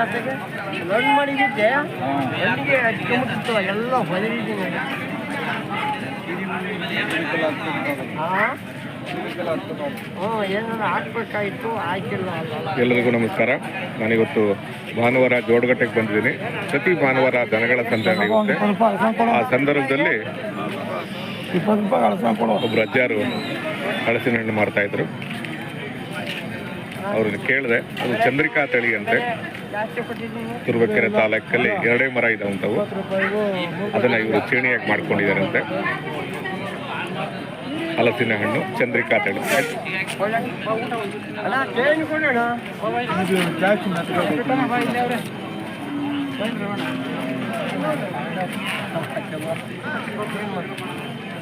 ಆತಗೆ ಮಾಡಿದ್ದೆ ಎಲ್ಲ ಹೊದರಿದ್ದೀನಿ ಹ್ಞೂ ಹಾಕಿಲ್ಲ ಎಲ್ಲರಿಗೂ ನಮಸ್ಕಾರ. ನಾನಿವತ್ತು ಭಾನುವಾರ ಜೋಡಗಟ್ಟೆಗೆ ಬಂದಿದ್ದೀನಿ. ಪ್ರತಿ ಭಾನುವಾರ ದನಗಳ ಸಂಚಾರ ಇರುತ್ತೆ. ಆ ಸಂದರ್ಭದಲ್ಲಿ ಒಬ್ಬರು ರೂಪಾಯಿ ಅಳಸ್ಕೊಂಡು ಒಬ್ರು ಅಜ್ಜಾರು ಹಳಸಿನ ಹಣ್ಣು ಮಾರ್ತಾ ಇದ್ರು. ಅವ್ರನ್ನ ಕೇಳಿದೆ, ಅದು ಚಂದ್ರಿಕಾ ತಳಿ ಅಂತೆ. ತುರ್ಬಕೆರೆ ತಾಲೂಕಲ್ಲಿ ಎರಡೇ ಮರ ಇದಾವಂತವು. ಅದನ್ನು ಇವರು ಚೇಣಿಯಾಗಿ ಮಾಡ್ಕೊಂಡಿದ್ದಾರಂತೆ. ಹಲಸಿನ ಹಣ್ಣು ಚಂದ್ರಿಕಾ ತಳಿ.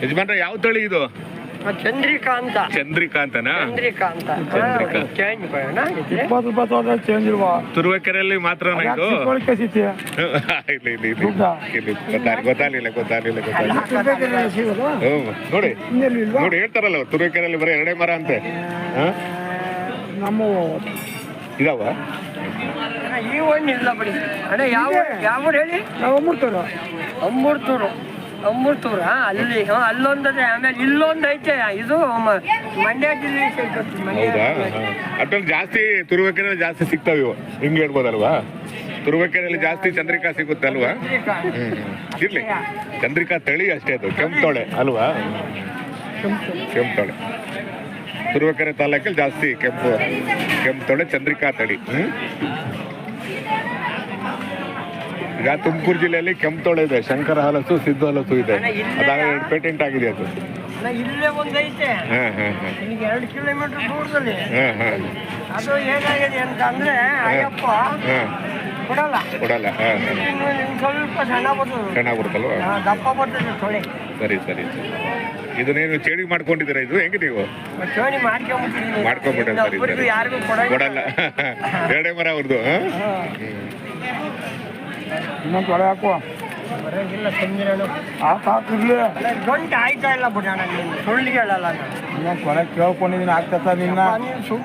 ಯಜಮಾನ್ರ, ಯಾವ ತಳಿ ಇದು? ಚಂದ್ರಿಕಾ ಅಂತ ಚಂದ್ರಿಕಾ ಅಂತನಾ ಚಂದ್ರಿಕಾ ಅಂತ ಚೇಂಜ್ ಕೊಡೋಣ ಇದ್ರೆ? ಇಪ್ಪತ್ತು ರೂಪಾಯಿ ತೊಗೊಂಡ್ರೆ ಚೇಂಜ್ ಇಲ್ವಾ? ತುರುವೇಕೆರೆಯಲ್ಲಿ ಮಾತ್ರನಾ ಇದು? ಚಿಕ್ಕೋಳಿ ಕೆಸಿತಿ ಇಲ್ಲಿ ಇಲ್ಲಿ ಇಲ್ಲಿ. ದುಡ್ಡಾ? ಇಲ್ಲಿ ಗೊತ್ತಾಗ್ಲಿಲ್ಲ ಗೊತ್ತಾಗ್ಲಿಲ್ಲ ಗೊತ್ತಾಗ್ಲಿಲ್ಲ. ಗೊತ್ತಾಗ್ಲಿಲ್ಲ ಸಿಗೋದು ಹ್ಮ್. ನೋಡಿ. ಇನ್ನೆಲ್ಲಿ ಇಲ್ವಾ? ನೋಡಿ ಹೇಳ್ತಾರಲ್ಲ ತುರುವೇಕೆರೆಯಲ್ಲಿ ಬರೀ ಎರಡೇ ಮರ ಅಂತೆ. ಹ? ನಮ್ಮ ಇದಾವ? ಅಣ್ಣ, ಈ ಒಂದು ಇಲ್ಲ ಬಿಡಿ. ಅಣ್ಣ ಯಾವ ಯಾವ ಊರು ಹೇಳಿ? ನಾವು ಅಮೃತರು. ಅಂಬೂರ್ತೂರು ಅಂಬೂರ್ತೂರ ಅಲ್ಲಿ ಹ್ಞೂ ಅಲ್ಲೊಂದದೆ ಆಮೇಲೆ ಇಲ್ಲೊಂದು ಐತೆ ಇದು ಮ- ಮಂಡ್ಯ ಜಿಲ್ಲೆ ಮಂಡ್ಯ ಹೌದಾ? ಜಾಸ್ತಿ ತುರುವೇಕೆರೆಯಲ್ಲಿ ಜಾಸ್ತಿ ಸಿಗ್ತಾವ ಇವು. ಹಿಂಗ್ ಹೇಳ್ಬೋದಲ್ವಾ? ತುರುವೇಕೆರೆಯಲ್ಲಿ ಜಾಸ್ತಿ ಚಂದ್ರಿಕಾ ಸಿಗುತ್ತೆ ಅಲ್ವಾ ಚಂದ್ರಿಕಾ. ಹ್ಮ್ ಹ್ಮ್. ಇರ್ಲಿ. ಚಂದ್ರಿಕಾ ತಳಿ ಅಷ್ಟೇ ಅದು ಕೆಂಪ್ತೊಳೆ ಅಲ್ವಾ? ಕೆಂಪುತೊಳೆ. ತುರುವೇಕೆರೆ ತಾಲೂಕಲ್ಲಿ ಜಾಸ್ತಿ ಕೆಂಪು ಕೆಂಪುತೊಳೆ ಚಂದ್ರಿಕಾ ತಳಿ. ಹ್ಮ್? ಈಗ ತುಮಕೂರು ಜಿಲ್ಲೆಯಲ್ಲಿ ಕೆಂಪತೋಳ ಇದೆ ಶಂಕರ ಹಲಸು ಸಿದ್ದು ಹಲಸು ಇದೆ. ಅದಾಗ ಪೇಟೆಂಟ್ ಆಗಿದೆ ಅದು. ಇಲ್ಲೇ ಒಂದೈತೆ ಈಗ ಎರಡು ಕಿಲೋಮೀಟರ್ ದೂರದಲ್ಲಿ. ಹಾ ಹಾ. ಅದು ಏನಾಗಿದೆ ಅಂತಂದ್ರೆ ಅಯ್ಯಪ್ಪ ಕೊಡಲ್ಲ. ಕೊಡಲ್ಲ ಹಾ ಹಾ. ಇನ್ನು ಇನ್ನು ಸ್ವಲ್ಪ ಸಣ್ಣ ಬರ್ತದೆ. ಚೆನ್ನಾಗಿ ಬರುತ್ತಲ್ವಾ? ದಪ್ಪ ಬರ್ತದೆ ತೊಳೆ. ಸರಿ ಸರಿ ಸರಿ. ಇದನ್ನೇನು ಚೇಡಿ ಮಾಡ್ಕೊಂಡಿದ್ದೀರಾ ಇದು? ಹೆಂಗೆ ನೀವು? ಮಾಡ್ಕೊಂಡ್ಬಿಟ್ಟು ಸರಿ, ಕೊಡಲ್ಲ. ಎರಡೇ ಮರ ಅವ್ರದ್ದು ಇನ್ನೊಂದು ತೊಳೆ ಹಾಕುವ ಹಾಕಿರ್ಲಿ ಆಯ್ತಾ ಇಲ್ಲ ಬಿಡೋಣ ನೀನು ಸುಳ್ಳಿಗೆ ಹೇಳಲ್ಲ ನಾನು. ಇನ್ನೊಂದು ತೊಳೆ ಕೇಳ್ಕೊಂಡಿದ್ದೀನಿ ಆಗ್ತದ ನಿನ್ನ. ನೀನು ಸುಳ್ಳು